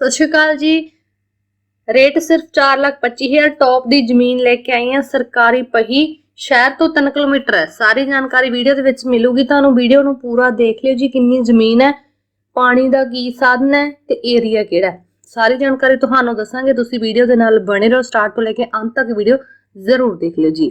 ਸਤਿ ਸ਼੍ਰੀ ਅਕਾਲ ਜੀ। ਰੇਟ ਸਿਰਫ 425000 ਟੌਪ ਦੀ ਜ਼ਮੀਨ ਲੈ ਕੇ ਆਈ ਹਾਂ, ਸਰਕਾਰੀ ਪਹੀ, ਸ਼ਹਿਰ ਤੋਂ 3 ਕਿਲੋਮੀਟਰ ਹੈ। ਸਾਰੀ ਜਾਣਕਾਰੀ ਵੀਡੀਓ ਦੇ ਵਿੱਚ ਮਿਲੂਗੀ। ਤੁਹਾਨੂੰ ਵੀਡੀਓ ਨੂੰ ਪੂਰਾ ਦੇਖ ਲਿਓ ਜੀ, ਕਿੰਨੀ ਜ਼ਮੀਨ ਹੈ, ਪਾਣੀ ਦਾ ਕੀ ਸਾਧਨ ਹੈ ਤੇ ਏਰੀਆ ਕਿਹੜਾ ਹੈ। ਸਾਰੀ ਜਾਣਕਾਰੀ ਤੁਹਾਨੂੰ ਦੱਸਾਂਗੇ। ਤੁਸੀਂ ਵੀਡੀਓ ਦੇ ਨਾਲ ਬਣੇ ਰਹੋ। ਸਟਾਰਟ ਤੋਂ ਲੈ ਕੇ ਅੰਤ ਤੱਕ ਵੀਡੀਓ ਜ਼ਰੂਰ ਦੇਖ ਲਿਓ ਜੀ।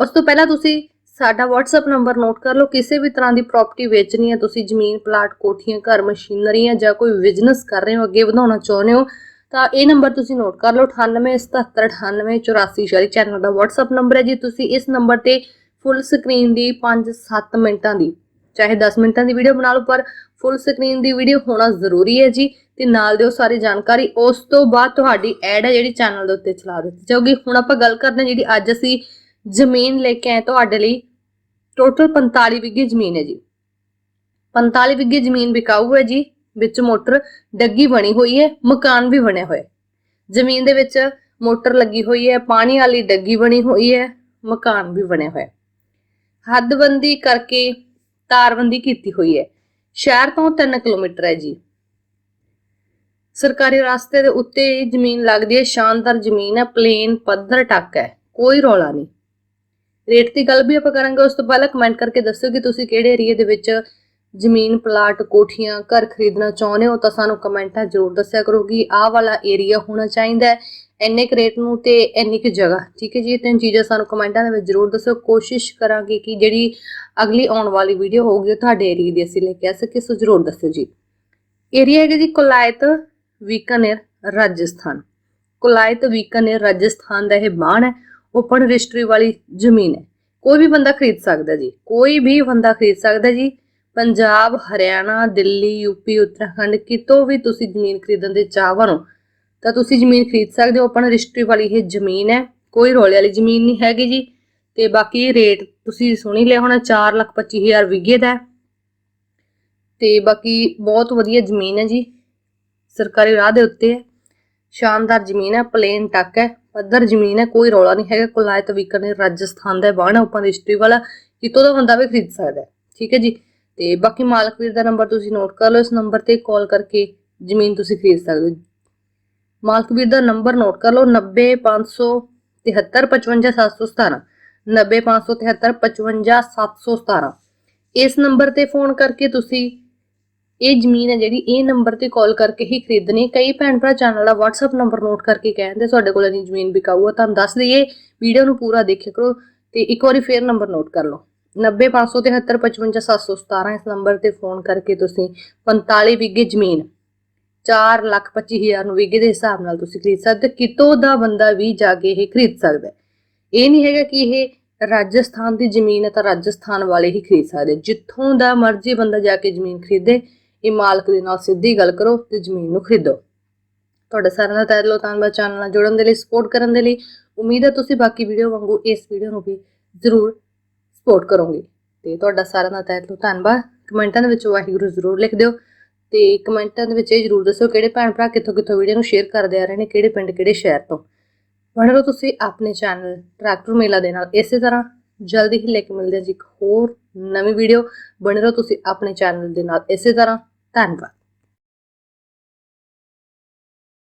ਉਸ ਤੋਂ ਪਹਿਲਾਂ ਤੁਸੀਂ ਸਾਡਾ WhatsApp ਨੰਬਰ ਨੋਟ ਕਰ ਲਓ, ਕਿਸੇ ਵੀ ਤਰ੍ਹਾਂ ਦੀ ਪ੍ਰਾਪਰਟੀ ਵੇਚਣੀ ਹੈ, ਤੁਸੀਂ ਜ਼ਮੀਨ ਪਲਾਟ ਕੋਠੀਆਂ, ਘਰ ਮਸ਼ੀਨਰੀਆਂ ਜਾਂ ਕੋਈ ਬਿਜ਼ਨਸ ਕਰ ਰਹੇ ਹੋ, ਅੱਗੇ ਵਧਾਉਣਾ ਚਾਹੁੰਦੇ ਹੋ, ਤਾਂ ਇਹ ਨੰਬਰ ਤੁਸੀਂ ਨੋਟ ਕਰ ਲਓ 98779884 ਚੈਨਲ ਦਾ WhatsApp ਨੰਬਰ ਹੈ ਜੀ, ਤੁਸੀਂ ਇਸ ਨੰਬਰ ਤੇ ਫੁੱਲ ਸਕਰੀਨ ਦੀ 5-7 ਮਿੰਟਾਂ ਦੀ, ਚਾਹੇ 10 ਮਿੰਟਾਂ ਦੀ ਵੀਡੀਓ ਬਣਾ ਲਓ, ਪਰ ਫੁੱਲ ਸਕਰੀਨ ਦੀ ਵੀਡੀਓ ਹੋਣਾ ਜ਼ਰੂਰੀ ਹੈ ਜੀ, ਤੇ ਨਾਲ ਦਿਓ ਸਾਰੀ ਜਾਣਕਾਰੀ, ਉਸ ਤੋਂ ਬਾਅਦ ਤੁਹਾਡੀ ਐਡ ਹੈ ਜਿਹੜੀ ਚੈਨਲ ਦੇ ਉੱਤੇ ਚਲਾ ਦਿੱਤੀ ਜਾਊਗੀ। ਹੁਣ ਆਪਾਂ ਗੱਲ ਕਰਦੇ ਹਾਂ ਜਿਹੜੀ ਅੱਜ ਅਸੀਂ ਜ਼ਮੀਨ ਲੈ ਕੇ ਆਏ ਤੁਹਾਡੇ ਲਈ ਟੋਟਲ 45 ਵਿਗੇ ਜ਼ਮੀਨ ਹੈ ਜੀ। 45 ਵਿਗੇ ਜ਼ਮੀਨ ਵਿਕਾਊ ਹੈ ਜੀ, ਵਿੱਚ ਮੋਟਰ ਡੱਗੀ ਬਣੀ ਹੋਈ ਹੈ, ਮਕਾਨ ਵੀ ਬਣਿਆ ਹੋਇਆ ਜ਼ਮੀਨ ਦੇ ਵਿੱਚ ਮੋਟਰ ਲੱਗੀ ਹੋਈ ਹੈ, ਪਾਣੀ ਵਾਲੀ ਡੱਗੀ ਬਣੀ ਹੋਈ ਹੈ, ਮਕਾਨ ਵੀ ਬਣਿਆ ਹੋਇਆ ਹੱਦਬੰਦੀ ਕਰਕੇ ਤਾਰਬੰਦੀ ਕੀਤੀ ਹੋਈ ਹੈ। ਸ਼ਹਿਰ ਤੋਂ 3 ਕਿਲੋਮੀਟਰ ਹੈ ਜੀ। ਸਰਕਾਰੀ ਰਸਤੇ ਦੇ ਉੱਤੇ ਜ਼ਮੀਨ ਲੱਗਦੀ ਹੈ, ਸ਼ਾਨਦਾਰ ਜ਼ਮੀਨ ਹੈ ਪਲੇਨ ਪੱਧਰ ਟੱਕ ਹੈ, ਕੋਈ ਰੌਲਾ ਨਹੀਂ। ਰੇਟ ਦੀ ਗੱਲ ਵੀ ਆਪਾਂ ਕਰਾਂਗੇ, ਉਸ ਤੋਂ ਪਹਿਲਾਂ ਕਮੈਂਟ ਕਰਕੇ ਦੱਸਿਓ ਕਿ ਤੁਸੀਂ ਕਿਹੜੇ ਏਰੀਆ ਦੇ ਵਿੱਚ ਜ਼ਮੀਨ ਪਲਾਟ ਕੋਠੀਆਂ, ਘਰ ਖਰੀਦਣਾ ਚਾਹੁੰਦੇ ਹੋ, ਤਾਂ ਸਾਨੂੰ ਕਮੈਂਟਾਂ ਜ਼ਰੂਰ ਦੱਸਿਆ ਕਰੋ ਕਿ ਆਹ ਵਾਲਾ ਏਰੀਆ ਹੋਣਾ ਚਾਹੀਦਾ ਹੈ। ਇੰਨੇ ਕੁ ਰੇਟ ਨੂੰ ਤੇ ਇੰਨੀ ਕੁ ਜਗ੍ਹਾ, ਠੀਕ ਹੈ ਜੀ? ਇਹ ਤਿੰਨ ਚੀਜ਼ਾਂ ਸਾਨੂੰ ਕਮੈਂਟਾਂ ਦੇ ਵਿੱਚ ਜ਼ਰੂਰ ਦੱਸਿਓ। ਕੋਸ਼ਿਸ਼ ਕਰਾਂਗੇ ਕਿ ਜਿਹੜੀ ਅਗਲੀ ਆਉਣ ਵਾਲੀ ਵੀਡੀਓ ਹੋਊਗੀ, ਉਹ ਤੁਹਾਡੇ ਏਰੀਆ ਦੀ ਅਸੀਂ ਲੈ ਕੇ ਆ ਸਕੀਏ, ਸੋ ਜ਼ਰੂਰ ਦੱਸਿਓ ਜੀ। ਏਰੀਆ ਹੈਗਾ ਜੀ ਕੁਲਾਇਤ ਵੀਕਾਨੇਰ ਰਾਜਸਥਾਨ। ਕੁਲਾਇਤ ਵੀਕਾਨੇਰ ਰਾਜਸਥਾਨ ਦਾ ਇਹ ਬਾਣ ਹੈ। ਓਪਨ ਰਜਿਸਟਰੀ ਵਾਲੀ ਜ਼ਮੀਨ ਹੈ। ਕੋਈ ਵੀ ਬੰਦਾ ਖਰੀਦ ਸਕਦਾ ਜੀ। ਕੋਈ ਵੀ ਬੰਦਾ ਖਰੀਦ ਸਕਦਾ ਜੀ। ਪੰਜਾਬ, ਹਰਿਆਣਾ, ਦਿੱਲੀ ਯੂਪੀ ਉੱਤਰਾਖੰਡ ਕਿਤੋਂ ਵੀ ਤੁਸੀਂ ਜ਼ਮੀਨ ਖਰੀਦਣ ਦੇ ਚਾਹਵਾਨ ਹੋ, ਤਾਂ ਤੁਸੀਂ ਜ਼ਮੀਨ ਖਰੀਦ ਸਕਦੇ ਹੋ। ਓਪਨ ਰਜਿਸਟਰੀ ਵਾਲੀ ਇਹ ਜ਼ਮੀਨ ਹੈ। ਕੋਈ ਰੋਲੇ ਵਾਲੀ ਜ਼ਮੀਨ ਨਹੀਂ ਹੈਗੀ ਜੀ। ਤੇ ਬਾਕੀ ਰੇਟ ਤੁਸੀਂ ਸੁਣੀ ਲਿਆ ਹੋਣਾ 425000 ਵਿਗੇ ਦਾ ਹੈ। ਤੇ ਬਾਕੀ ਬਹੁਤ ਵਧੀਆ ਜ਼ਮੀਨ ਹੈ ਜੀ। ਸਰਕਾਰੀ ਰਾਹ ਦੇ ਉੱਤੇ ਹੈ। ਸ਼ਾਨਦਾਰ ਜ਼ਮੀਨ ਹੈ ਪਲੇਨ ਟੱਕ ਹੈ, ਪੱਧਰ ਜ਼ਮੀਨ ਹੈ, ਕੋਈ ਰੌਲਾ ਨਹੀਂ ਹੈਗਾ, ਕੁਲਾਇਤ ਵੀਕਰ ਰਾਜਸਥਾਨ ਦਾ ਬਾਣਾ ਓਪਨ ਰਜਿਸਟਰੀ ਵਾਲਾ, ਕਿਤੋਂ ਦਾ ਬੰਦਾ ਵੀ ਖਰੀਦ ਸਕਦਾ ਹੈ, ਠੀਕ ਹੈ ਜੀ? ਤੇ ਬਾਕੀ ਮਾਲਕ ਵੀਰ ਦਾ ਨੰਬਰ ਤੁਸੀਂ ਨੋਟ ਕਰ ਲਓ, ਇਸ ਨੰਬਰ ਤੇ ਕਾਲ ਕਰਕੇ ਜ਼ਮੀਨ ਤੁਸੀਂ ਖਰੀਦ ਸਕਦੇ ਹੋ ਮਾਲਕ ਵੀਰ ਦਾ ਨੰਬਰ ਨੋਟ ਕਰ ਲਓ 90573555717 90573555717 ਇਸ ਨੰਬਰ ਤੇ ਫੋਨ ਕਰਕੇ ਤੁਸੀਂ ਇਹ ਜ਼ਮੀਨ ਹੈ ਜਿਹੜੀ ਇਹ ਨੰਬਰ ਤੇ ਕਾਲ ਕਰਕੇ ਹੀ ਖਰੀਦਣੀ ਕਈ ਭੈਣ ਭਰਾ ਚੈਨਲ ਦਾ WhatsApp ਨੰਬਰ ਨੋਟ ਕਰਕੇ ਕਹਿੰਦੇ ਤੁਹਾਡੇ ਕੋਲ ਇੰਨੀ ਜ਼ਮੀਨ ਵਿਕਾਊ ਆ ਤੁਹਾਨੂੰ ਦੱਸ ਦਈਏ ਵੀਡੀਓ ਨੂੰ ਪੂਰਾ ਦੇਖਿਆ ਕਰੋ ਤੇ ਇੱਕ ਵਾਰੀ ਫੇਰ ਨੰਬਰ ਨੋਟ ਕਰ ਲਓ। 90573555717 ਇਸ ਨੰਬਰ ਤੇ ਫੋਨ ਕਰਕੇ ਤੁਸੀਂ 45 ਵਿਗੇ ਜ਼ਮੀਨ 4 ਲੱਖ 25 ਹਜ਼ਾਰ ਨੂੰ ਵਿਗੇ ਦੇ ਹਿਸਾਬ ਨਾਲ ਤੁਸੀਂ ਖਰੀਦ ਸਕਦੇ ਕਿਤੋਂ ਦਾ ਬੰਦਾ ਵੀ ਜਾ ਕੇ ਇਹ ਖਰੀਦ ਸਕਦਾ ਇਹ ਨਹੀਂ ਹੈਗਾ ਕਿ ਇਹ ਰਾਜਸਥਾਨ ਦੀ ਜ਼ਮੀਨ ਹੈ ਤਾਂ ਰਾਜਸਥਾਨ ਵਾਲੇ ਹੀ ਖਰੀਦ ਸਕਦੇ ਜਿੱਥੋਂ ਦਾ ਮਰਜ਼ੀ ਬੰਦਾ ਜਾ ਕੇ ਜ਼ਮੀਨ ਖਰੀਦੇ ਇਹ ਮਾਲਕ ਦੇ ਨਾਲ ਸਿੱਧੀ ਗੱਲ ਕਰੋ ਤੇ ਜ਼ਮੀਨ ਨੂੰ ਖਰੀਦੋ। ਤੁਹਾਡਾ ਸਾਰਿਆਂ ਦਾ ਤਹਿ ਦਿਲੋਂ ਧੰਨਵਾਦ ਚੈਨਲ ਨਾਲ ਜੁੜਨ ਦੇ ਲਈ ਸਪੋਰਟ ਕਰਨ ਦੇ ਲਈ। ਉਮੀਦ ਹੈ ਤੁਸੀਂ ਬਾਕੀ ਵੀਡੀਓ ਵਾਂਗੂ ਇਸ ਵੀਡੀਓ ਨੂੰ ਵੀ ਜ਼ਰੂਰ ਸਪੋਰਟ ਕਰੋਗੇ। ਤੇ ਤੁਹਾਡਾ ਸਾਰਿਆਂ ਦਾ ਤਹਿ ਦਿਲੋਂ ਧੰਨਵਾਦ। ਕਮੈਂਟਾਂ ਦੇ ਵਿੱਚ ਵਾਹਿਗੁਰੂ ਜ਼ਰੂਰ ਲਿਖ ਦਿਓ। ਤੇ ਕਮੈਂਟਾਂ ਦੇ ਵਿੱਚ ਇਹ ਜ਼ਰੂਰ ਦੱਸੋ ਕਿਹੜੇ ਭੈਣ ਭਰਾ ਕਿੱਥੋਂ ਕਿੱਥੋਂ ਵੀਡੀਓ ਨੂੰ ਸ਼ੇਅਰ ਕਰਦੇ ਆ ਰਹੇ ਨੇ, ਕਿਹੜੇ ਪਿੰਡ, ਕਿਹੜੇ ਸ਼ਹਿਰ ਤੋਂ। ਬਣੇ ਰਹੋ ਤੁਸੀਂ ਆਪਣੇ ਚੈਨਲ ਟਰੈਕਟਰ ਮੇਲਾ ਦੇ ਨਾਲ। ਇਸੇ ਤਰ੍ਹਾਂ ਜਲਦੀ ਹੀ ਲੈ ਕੇ ਮਿਲਦੇ ਹਾਂ ਜੀ ਇੱਕ ਹੋਰ ਨਵੀਂ ਵੀਡੀਓ ਬਣੇ ਰਹੋ ਤੁਸੀਂ ਆਪਣੇ ਚੈਨਲ ਦੇ ਨਾਲ। ਇਸੇ ਤਰ੍ਹਾਂ ਧੰਨਵਾਦ